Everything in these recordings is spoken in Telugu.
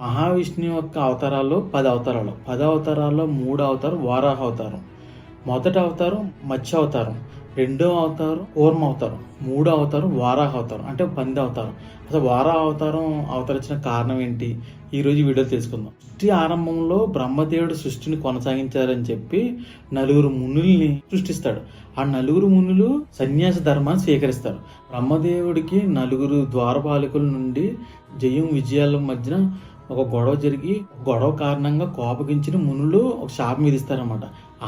మహావిష్ణువు యొక్క అవతారాలు పది అవతారాలు. పది అవతారాల్లో మూడు అవతారం వారాహ అవతారం మొదటి అవతారం మత్స్య అవతారం రెండో అవతారం ఓర్మ అవతారం మూడో అవతారం వారాహ అవతారం అంటే పంది అవతారం. అసలు వారాహ అవతారం అవతరించిన కారణం ఏంటి? ఈరోజు వీడియో తెలుసుకుందాం. సృష్టి ఆరంభంలో బ్రహ్మదేవుడు సృష్టిని కొనసాగించారని చెప్పి నలుగురు మునుల్ని సృష్టిస్తాడు. ఆ నలుగురు మునులు సన్యాస ధర్మాన్ని స్వీకరిస్తారు. బ్రహ్మదేవుడికి నలుగురు ద్వారపాలకుల నుండి జయం విజయాల మధ్యన ఒక గొడవ జరిగి గొడవ కారణంగా కోపగించిన మునులు ఒక శాపం విధిస్తారనమాట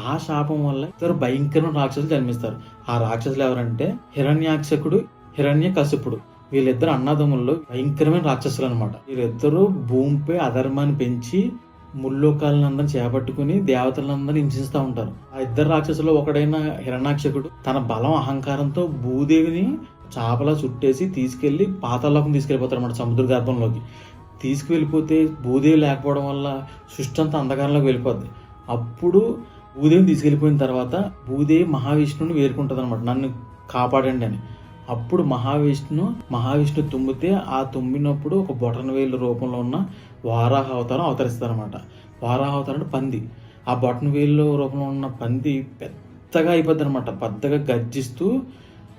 ఆ శాపం వల్ల ఇద్దరు భయంకరమైన రాక్షసులు జన్మిస్తారు. ఆ రాక్షసులు ఎవరంటే హిరణ్యాక్షకుడు హిరణ్య కశపుడు వీళ్ళిద్దరు అన్నదమ్ముల్లో భయంకరమైన రాక్షసులు అనమాట వీళ్ళిద్దరూ భూమిపై అధర్మాన్ని పెంచి ముల్లోకాలందరిని చేపట్టుకుని దేవతలందరూ హింసిస్తూ ఉంటారు. ఆ ఇద్దరు రాక్షసులు ఒకడైన హిరణాక్షకుడు తన బలం అహంకారంతో భూదేవిని చాపలా చుట్టేసి తీసుకెళ్ళి పాతాళలోకం తీసుకెళ్ళిపోతారు అన్నమాట సముద్ర గర్భంలోకి. తీసుకువెళ్ళిపోతే భూదేవి లేకపోవడం వల్ల సృష్టి అంతా అంధకారంలోకి వెళ్ళిపోద్ది. అప్పుడు భూదేవిని తీసుకెళ్ళిపోయిన తర్వాత భూదేవి మహావిష్ణువుని వేరుకుంటుంది అనమాట నన్ను కాపాడండి అని. అప్పుడు మహావిష్ణు మహావిష్ణు తుమ్మితే ఆ తుమ్మినప్పుడు ఒక బొటన వేలు రూపంలో ఉన్న వారాహ అవతారం అవతరిస్తారనమాట వారాహ అవతారం అంటే పంది. ఆ బొటన వేలు రూపంలో ఉన్న పంది పెద్దగా అయిపోద్ది అనమాట పెద్దగా గర్జిస్తూ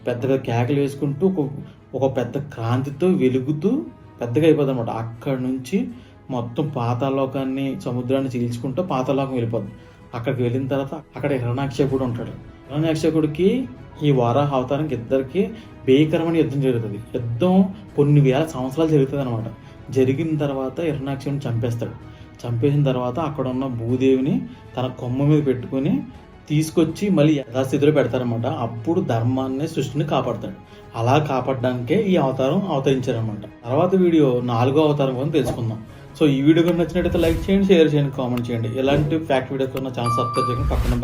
పెద్దగా కేకలు వేసుకుంటూ ఒక ఒక పెద్ద క్రాంతితో వెలుగుతూ పెద్దగా అయిపోద్ది అనమాట అక్కడ నుంచి మొత్తం పాతాలోకాన్ని సముద్రాన్ని చీల్చుకుంటూ పాతాలోకం వెళ్ళిపోద్ది. అక్కడికి వెళ్ళిన తర్వాత అక్కడ హిరణాక్షకుడు ఉంటాడు. హిరణాక్షకుడికి ఈ వారాహ అవతారానికి ఇద్దరికి భీకరమైన యుద్ధం జరుగుతుంది. యుద్ధం కొన్ని వేల సంవత్సరాలు జరుగుతుంది అనమాట జరిగిన తర్వాత హిరణాక్షకుడిని చంపేస్తాడు. చంపేసిన తర్వాత అక్కడ ఉన్న భూదేవిని తన కొమ్మ మీద పెట్టుకొని తీసుకొచ్చి మళ్ళీ యథాస్థితిలో పెడతారనమాట అప్పుడు ధర్మాన్ని సృష్టిని కాపాడతాడు. అలా కాపాడడానికే ఈ అవతారం అవతరించారనమాట తర్వాత వీడియో నాలుగో అవతారం కూడా తెలుసుకుందాం. సో ఈ వీడియో కనుక నచ్చినట్టయితే లైక్ చేయండి షేర్ చేయండి కామెంట్ చేయండి. ఇలాంటి ఫ్యాక్ట్ వీడియోస్ ఉన్న ఛానల్ సబ్స్క్రైబ్ చేయండి పక్కన